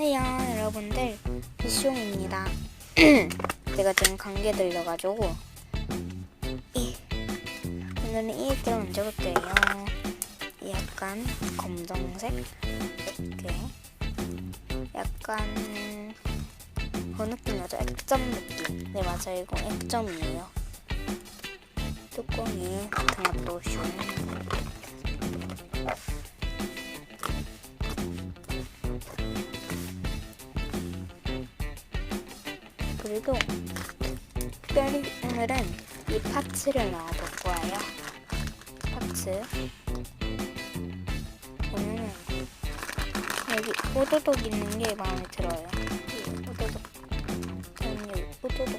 안녕하세요 여러분들. 비숑입니다. 제가 지금 감기에 들려가지고. 이, 오늘은 이 얘기를 먼저 볼게요. 이 약간 검정색? 이렇게. 약간 그 느낌 나죠? 액점 느낌. 네 맞아요 이거 액점이에요. 뚜껑이 같은 것도 그리고 특별히 오늘은 이 파츠를 넣어볼 거예요. 파츠. 보면은 여기 오도독 있는 게 마음에 들어요. 이 오도독. 저는 여기 오도독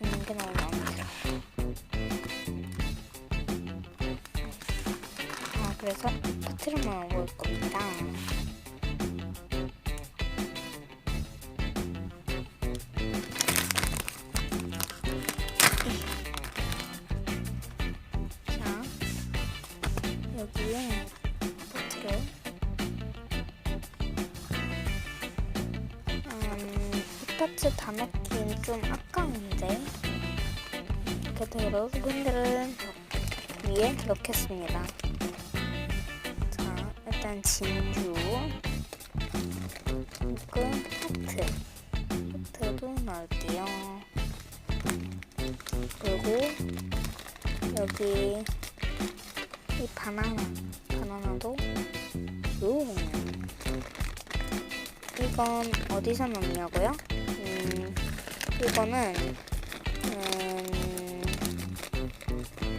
있는 게 너무 마음에 들어요. 아, 그래서 파츠를 넣어볼 겁니다. 여기에 포트를 음, 이 파츠 다 넣긴 좀 아까운데 그래도 여러분들은 위에 넣겠습니다. 자, 일단 진주 그리고 하트 하트도 넣을게요. 그리고 여기 이 바나나 바나나도 요 이건 어디서 넣냐고요? 음 이거는 음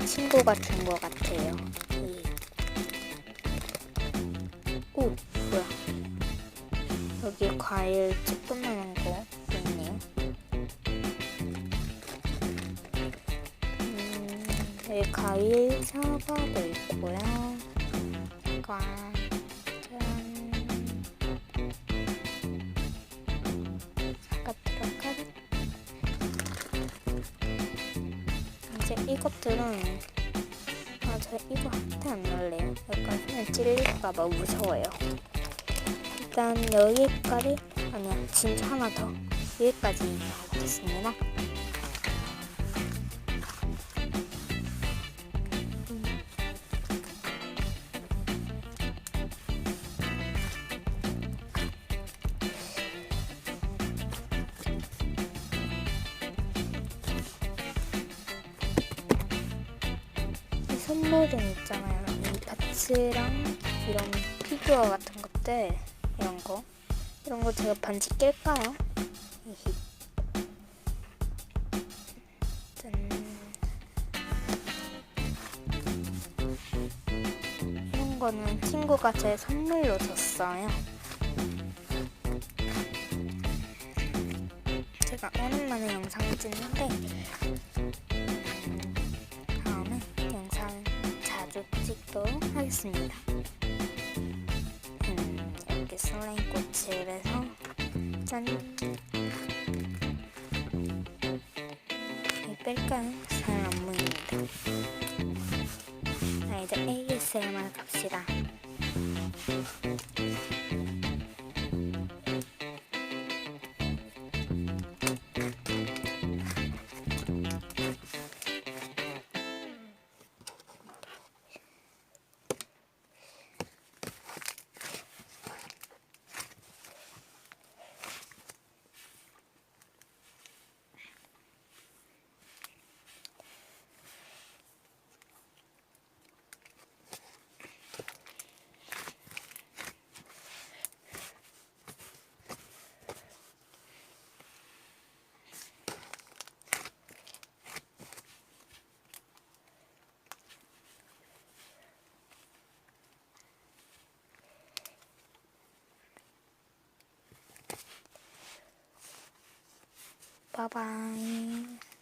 친구가 준 것 같아요. 이. 오 뭐야? 여기 과일 조그만 여기 과일 사과도 있고요. 과, 짠. 사과 들어간. 이제 이것들은 아, 저 이거 한테 안 넣을래요. 약간 손에 찔릴까봐 무서워요. 일단 여기까지 아니야 진짜 하나 더 여기까지 하겠습니다. 이 선물은 있잖아요. 이 파츠랑 이런 피규어 같은 것들 이런 거 이런 거 제가 반지 낄까요? 짠. 이런 거는 친구가 제 선물로 줬어요. 제가 오랜만에 영상을 찍는데 자주 찍도록 하겠습니다. 음, 이렇게 슬라임 꽃을 해서 짠. 이 뺄까요? 잘 안 보입니다. 자, 이제 ASMR 갑시다. 바이바이.